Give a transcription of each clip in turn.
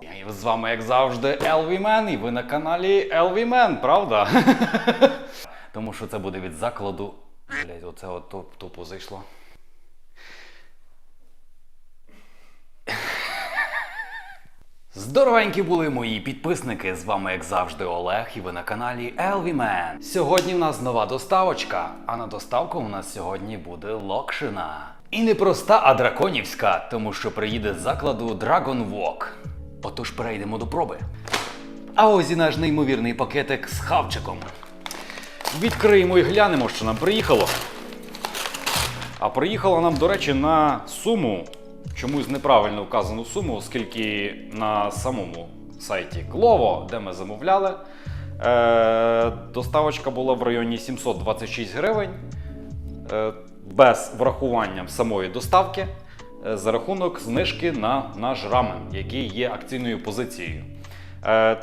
І з вами, як завжди, LV Man, і ви на каналі LV Man, правда? Тому що це буде від закладу. Блять, оце от туп- тупо зайшло. Здоровенькі були мої підписники. З вами, як завжди, Олег, і ви на каналі Man. Сьогодні в нас нова доставочка, а на доставку у нас сьогодні буде локшина. І не проста, а драконівська, тому що приїде з закладу Dragon Walk. Отож перейдемо до проби. А ось і наш неймовірний пакетик з хавчиком. Відкриємо і глянемо, що нам приїхало. А приїхало нам, до речі, на суму. Чомусь неправильно вказану суму, оскільки на самому сайті Glovo, де ми замовляли, е, доставочка була в районі 726 гривень е, без врахування самої доставки е, за рахунок знижки на наш рамен, який є акційною позицією.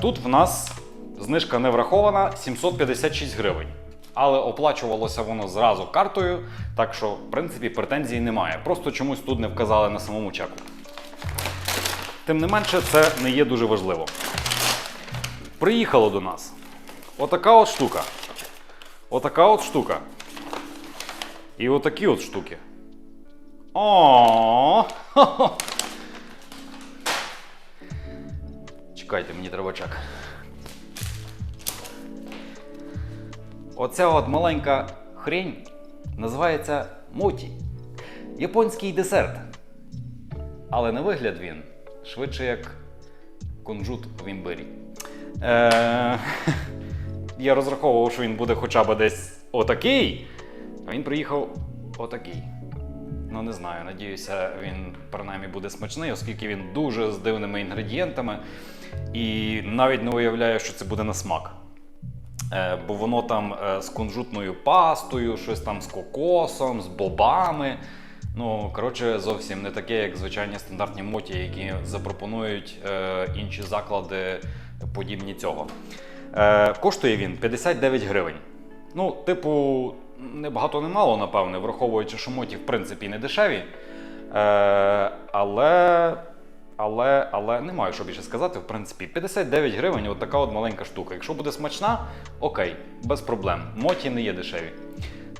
Тут в нас знижка не врахована 756 гривень. Але оплачувалося воно зразу картою, так що, в принципі, претензій немає. Просто чомусь тут не вказали на самому чеку. Тим не менше, це не є дуже важливо. Приїхало до нас. Отака от штука. Отака от штука. І отакі от штуки. О! Чекайте, мені треба чек. Оця от маленька хрень називається моті. Японський десерт. Але на вигляд він швидше як кунжут в імбирі. Е- я розраховував, що він буде хоча б десь отакий, а він приїхав отакий. Ну, не знаю, надіюся, він принаймні буде смачний, оскільки він дуже з дивними інгредієнтами. І навіть не уявляю, що це буде на смак. Е, бо воно там е, з кунжутною пастою, щось там з кокосом, з бобами. Ну, коротше, зовсім не таке, як звичайні стандартні моті, які запропонують е, інші заклади подібні цього. Е, коштує він 59 гривень. Ну, типу, не багато не мало, напевне, враховуючи, що моті в принципі не дешеві. Е, але. Але, але не маю що більше сказати. В принципі, 59 гривень, от така от маленька штука. Якщо буде смачна, окей, без проблем. Моті не є дешеві.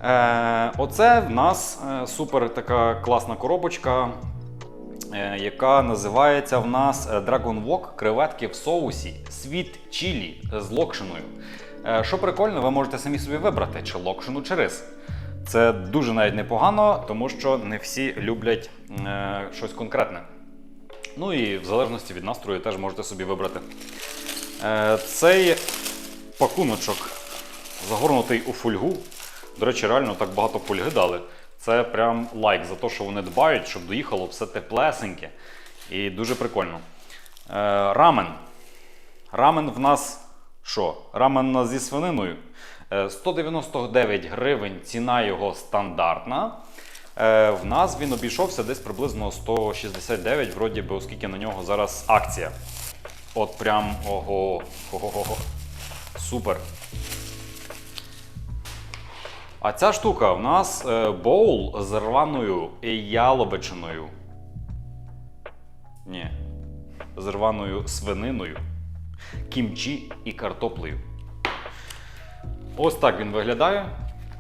Е, оце в нас е, супер така класна коробочка, е, яка називається в нас е, Dragon Walk креветки в соусі світ чілі з локшиною. Е, що прикольно, ви можете самі собі вибрати, чи локшину, чи рис. Це дуже навіть непогано, тому що не всі люблять е, щось конкретне. Ну і в залежності від настрою теж можете собі вибрати. Е, цей пакуночок загорнутий у фольгу. До речі, реально так багато фольги дали. Це прям лайк за те, що вони дбають, щоб доїхало все теплесеньке. І дуже прикольно. Е, рамен. Рамен в нас що? Рамен у нас зі свининою. Е, 199 гривень ціна його стандартна. Е, в нас він обійшовся десь приблизно 169, вроді би, оскільки на нього зараз акція. От прям ого. Ого-го. Супер. А ця штука в нас е, боул з рваною яловичиною. Ні. З рваною свининою, кімчі і картоплею. Ось так він виглядає.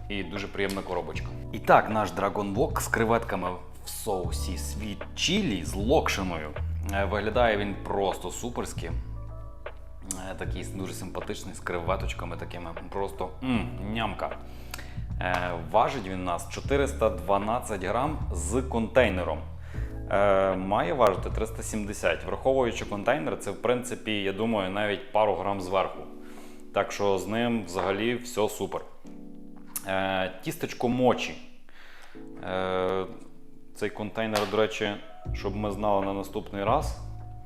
І дуже приємна коробочка. І так, наш Walk з креветками в соусі світ чілі з локшиною. Е, Виглядає він просто суперськи. Е, Такий дуже симпатичний з креветочками такими. Просто м, нямка. Е, Важить він у нас 412 грам з контейнером. Має важити 370. Враховуючи контейнер, це в принципі, я думаю, навіть пару грам зверху. Так що з ним взагалі все супер. Е, тістечко мочі. Е, цей контейнер, до речі, щоб ми знали на наступний раз,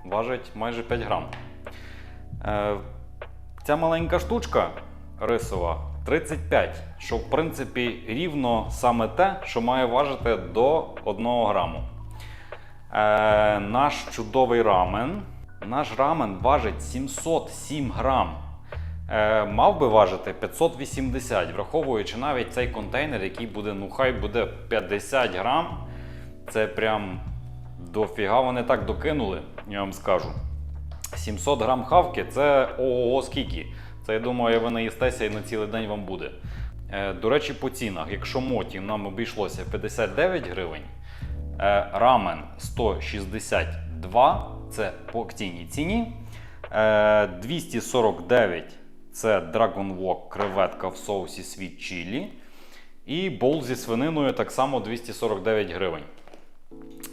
важить майже 5 грам. Е, ця маленька штучка рисова 35, що в принципі рівно саме те, що має важити до 1 граму. Наш чудовий рамен. Наш рамен важить 707 грам. Е, мав би важити 580, враховуючи навіть цей контейнер, який буде, ну хай буде 50 грам. Це прям дофіга вони так докинули, я вам скажу. 700 грам хавки це ого скільки. Це я думаю, ви наїстеся і на цілий день вам буде. Е, до речі, по цінах, якщо моті нам обійшлося 59 гривень, е, рамен 162 це по акційній ціні. Е, 249 це Dragon Walk креветка в соусі світ чілі. І бол зі свининою так само 249 гривень.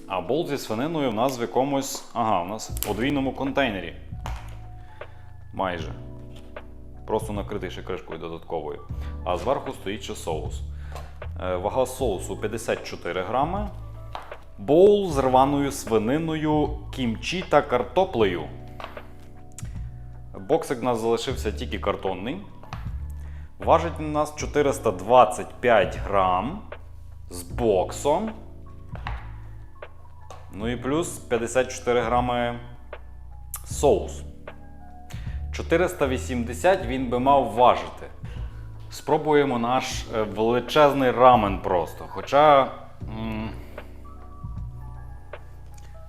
А бол зі свининою в нас в якомусь. Ага, у нас в подвійному контейнері. Майже. Просто накритий ще кришкою додатковою. А зверху стоїть ще соус. Е, Вага соусу 54 грами. Боул з рваною свининою, кімчі та картоплею. Боксик у нас залишився тільки картонний. Важить у нас 425 грам з боксом. Ну і плюс 54 грами соус. 480 він би мав важити. Спробуємо наш е, величезний рамен просто. Хоча. м,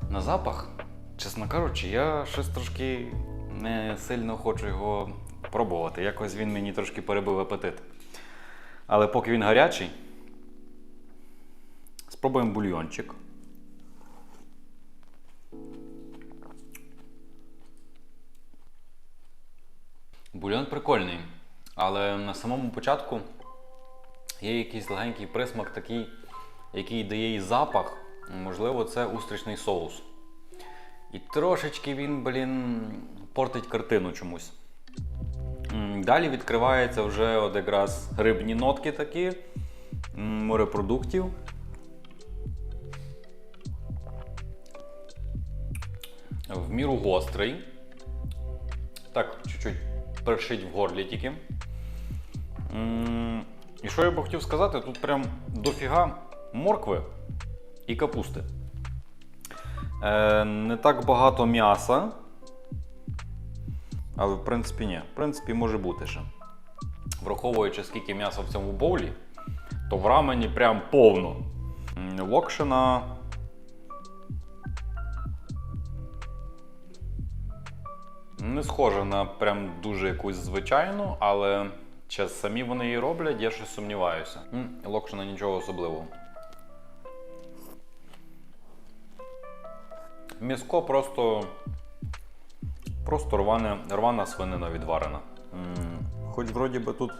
на запах, чесно кажучи, я щось трошки не сильно хочу його пробувати. Якось він мені трошки перебив апетит. Але поки він гарячий, спробуємо бульйончик. Бульйон прикольний, але на самому початку є якийсь легенький присмак такий, який дає і запах. Можливо, це устричний соус. І трошечки він, блін, портить картину чомусь. Далі відкриваються вже от якраз рибні нотки такі, морепродуктів. В міру гострий. Так, чуть-чуть першить в горлі тільки. І що я би хотів сказати, тут прям дофіга моркви і капусти. Е, не так багато м'яса. Але в принципі ні. В принципі, може бути ще. Враховуючи, скільки м'яса в цьому боулі, то в рамені прям повно. Локшина. Не схожа на прям дуже якусь звичайну, але чи самі вони її роблять, я щось сумніваюся. Локшина нічого особливого. М'яско просто. Просто рване, рвана свинина відварена. М, Хоч вроді би тут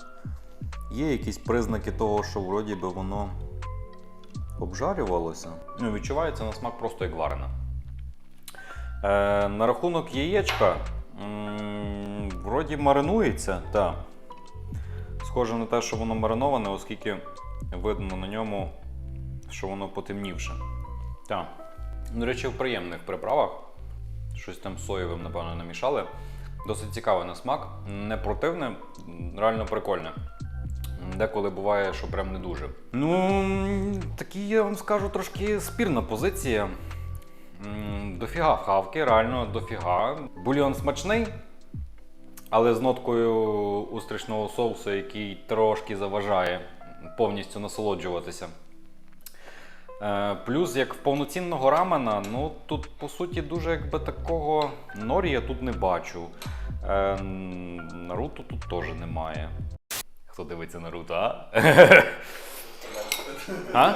є якісь признаки того, що вроді би воно обжарювалося. Ну, відчувається на смак просто як варена. Е, на рахунок яєчка, м, вроді маринується, так. Схоже на те, що воно мариноване, оскільки видно на ньому, що воно потемнівше. Так. До речі, в приємних приправах. Щось там соєвим, напевно, намішали. Досить цікаве на смак. Не противне, реально прикольне. Деколи буває, що прям не дуже. Ну, такі, я вам скажу, трошки спірна позиція. Дофіга хавки, реально дофіга. Бульйон смачний, але з ноткою устричного соусу, який трошки заважає повністю насолоджуватися. Е, Плюс, як в повноцінного рамена, ну тут по суті дуже якби такого норі я тут не бачу. Е, Наруто тут теж немає. Хто дивиться Наруто, а? а?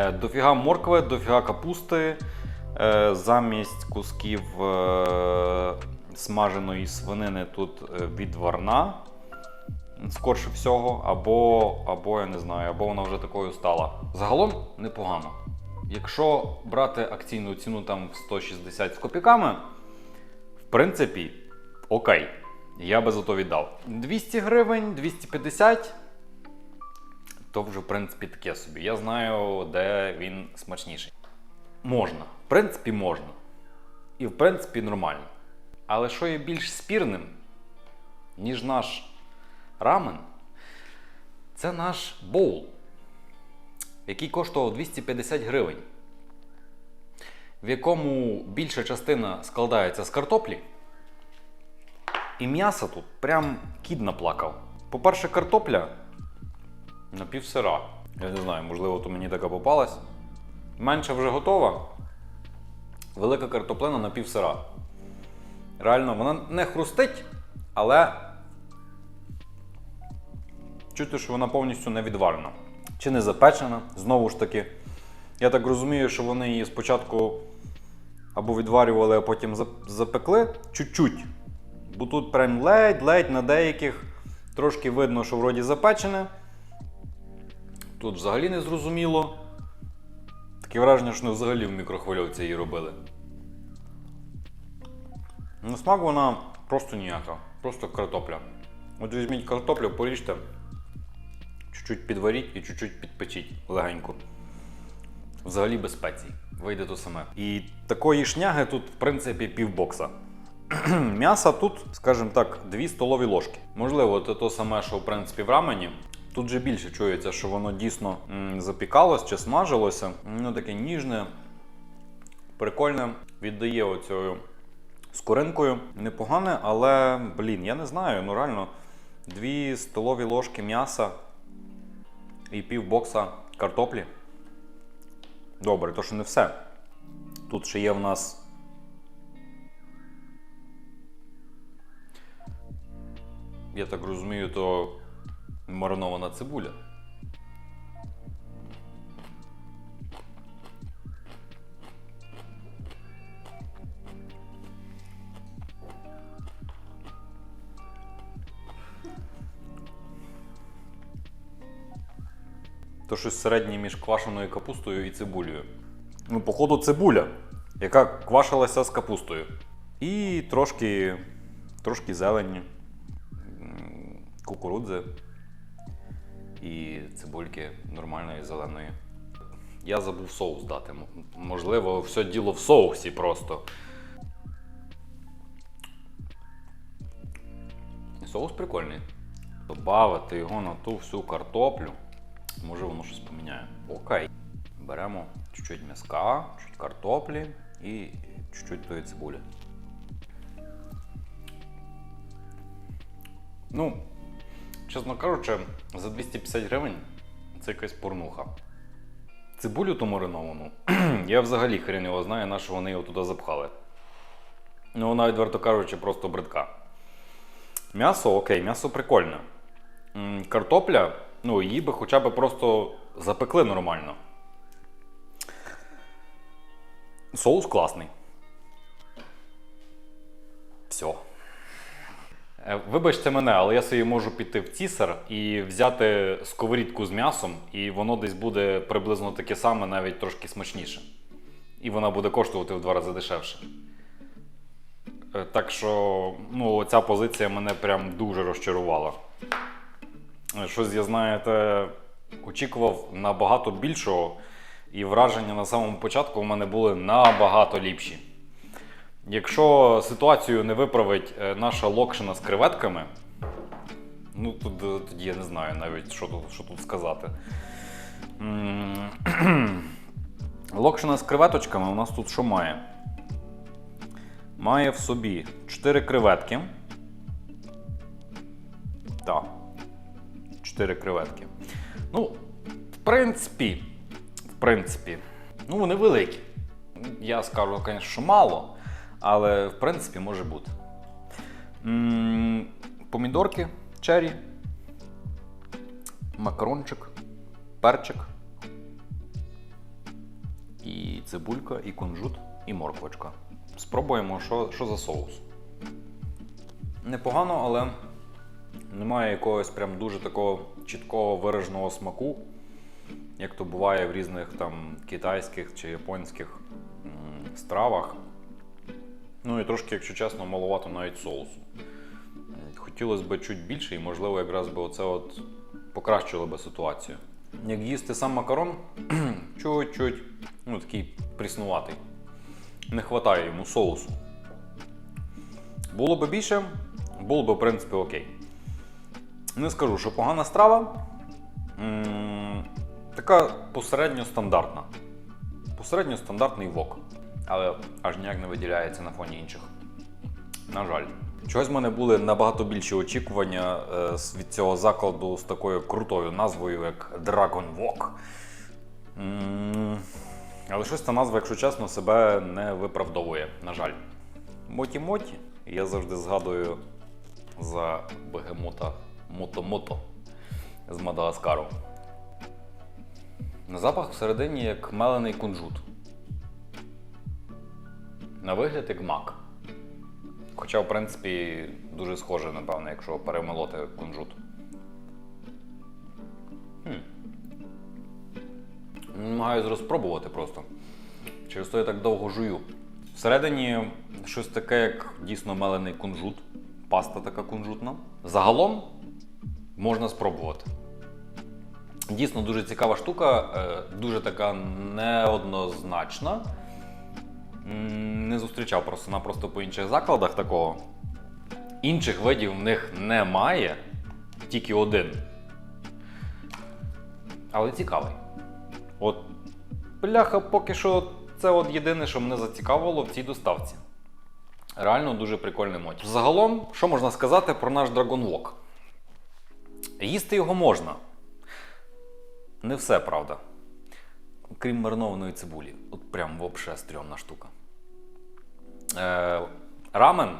Е, Дофіга моркви, дофіга капусти. Е, Замість кусків смаженої свинини тут відварна. Скорше всього, або, або я не знаю, або вона вже такою стала. Загалом непогано. Якщо брати акційну ціну там в 160 з копійками, в принципі, окей. Я би за то віддав. 200 гривень, 250. То вже, в принципі, таке собі. Я знаю, де він смачніший. Можна. В принципі, можна. І в принципі нормально. Але що є більш спірним, ніж наш рамен, це наш боул, який коштував 250 гривень, в якому більша частина складається з картоплі, І м'ясо тут прям кіт наплакав. По-перше, картопля напівсира. Я не знаю, можливо, то мені така попалась. Менша вже готова. Велика картоплина напівсира. Реально, вона не хрустить, але чути, що вона повністю не відварена. Чи не запечена, знову ж таки. Я так розумію, що вони її спочатку або відварювали, а потім запекли чуть-чуть. Бо тут прям ледь-ледь на деяких трошки видно, що вроді запечене. Тут взагалі не зрозуміло. Таке враження, що вони взагалі в мікрохвильовці її робили. На смак вона просто ніяка, просто картопля. От візьміть картоплю, поріжте, чуть-чуть підваріть і чуть-чуть підпечіть легенько. Взагалі без спецій. Вийде то саме. І такої шняги тут, в принципі, півбокса. М'яса тут, скажімо так, 2 столові ложки. Можливо, це то саме, що в принципі в рамені. Тут же більше чується, що воно дійсно м, запікалось чи смажилося. Воно таке ніжне, прикольне, віддає оцею скоринкою. Непогане, але, блін, я не знаю, ну реально, 2 столові ложки м'яса і пів бокса картоплі. Добре, то що не все. Тут ще є в нас. Я так розумію, то маринована цибуля. То щось середнє між квашеною капустою і цибулею. Ну, походу, цибуля, яка квашилася з капустою. І трошки, трошки зелені, кукурудзи і цибульки нормальної зеленої. Я забув соус дати. Можливо, все діло в соусі просто. Соус прикольний. Добавити його на ту всю картоплю. Може воно щось поміняє. Окей. Беремо чуть-чуть м'язка, чуть картоплі і чуть-чуть тої цибулі. Ну, чесно кажучи, за 250 гривень це якась порнуха. Цибулю ту мариновану, я взагалі хрен його знаю, на що вони його туди запхали. Ну, вона, відверто кажучи, просто бридка. М'ясо, окей, м'ясо прикольне. Картопля, ну, її би хоча б просто запекли нормально. Соус класний. Все. Вибачте мене, але я собі можу піти в цісар і взяти сковорідку з м'ясом, і воно десь буде приблизно таке саме, навіть трошки смачніше. І вона буде коштувати в два рази дешевше. Е, Так що, ну, ця позиція мене прям дуже розчарувала. Щось я, знаєте, очікував набагато більшого, і враження на самому початку в мене були набагато ліпші. Якщо ситуацію не виправить е, наша локшина з креветками, ну тут, е, тоді я не знаю навіть, що тут, що тут сказати. Локшина з креветочками у нас тут що має? Має в собі 4 креветки. Так. 4 креветки. Ну, в принципі, в принципі, ну вони великі. Я скажу, звісно, що мало, але в принципі може бути. М, Помідорки, чері, макарончик, перчик, і цибулька, і кунжут, і морквочка. Спробуємо, що, що за соус. Непогано, але немає якогось прям дуже такого чіткого вираженого смаку, як то буває в різних там китайських чи японських стравах. Ну і трошки, якщо чесно, маловато навіть соусу. Хотілося б чуть більше, і можливо, якраз би оце от покращило би ситуацію. Як їсти сам макарон, чуть-чуть, ну такий пріснуватий. Не вистачає йому соусу. Було б більше, було б, в принципі, окей. Не скажу, що погана страва. М, така посередньо стандартна. Посередньо стандартний вок. Але аж ніяк не виділяється на фоні інших. На жаль. Чогось в мене були набагато більші очікування е, від цього закладу з такою крутою назвою, як Dragon Walk. Але щось ця назва, якщо чесно, себе не виправдовує, на жаль. Моті-моті. Я завжди згадую за бегемота Мото-Мото з Мадагаскару. На запах всередині як мелений кунжут. На вигляд як мак. Хоча, в принципі, дуже схоже, напевно, якщо перемолоти кунжут. Хм. Намагаюсь розпробувати просто. Через то я так довго жую. Всередині щось таке, як дійсно мелений кунжут. Паста така кунжутна. Загалом можна спробувати. Дійсно дуже цікава штука, е, дуже така неоднозначна. Не зустрічав просто-напросто по інших закладах такого. Інших видів в них немає, тільки один. Але цікавий. От бляха, поки що це от єдине, що мене зацікавило в цій доставці. Реально дуже прикольний моті. Загалом, що можна сказати про наш Dragon Walk? Їсти його можна. Не все, правда. Крім маринованої цибулі. От прям вообще стрьомна штука. Е, рамен.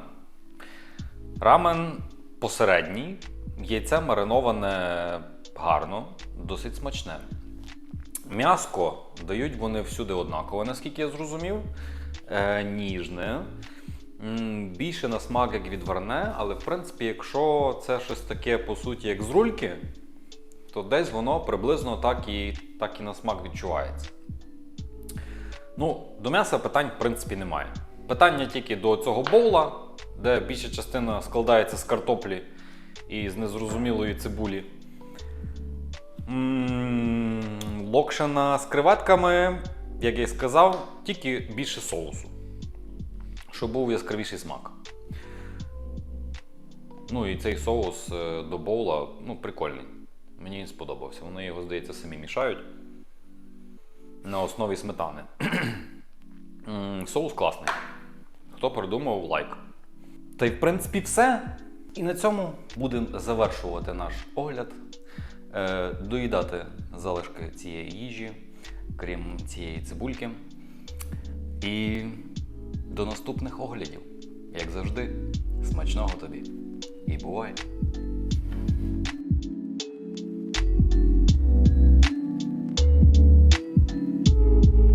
Рамен посередній. Яйце мариноване гарно, досить смачне. М'яско дають вони всюди однаково, наскільки я зрозумів. Е, ніжне. Більше на смак, як відварне, але в принципі, якщо це щось таке, по суті, як з рульки, то десь воно приблизно так і, так і на смак відчувається. Ну, до м'яса питань, в принципі, немає. Питання тільки до цього боула, де більша частина складається з картоплі і з незрозумілої цибулі. Локшина з креветками, як я і сказав, тільки більше соусу, щоб був яскравіший смак. Ну і цей соус е, до боула ну, прикольний. Мені він сподобався. Вони його, здається, самі мішають на основі сметани. Соус класний. Хто придумав лайк. Та й в принципі все. І на цьому будемо завершувати наш огляд, е, доїдати залишки цієї їжі, крім цієї цибульки. І до наступних оглядів. Як завжди, смачного тобі. І бувай!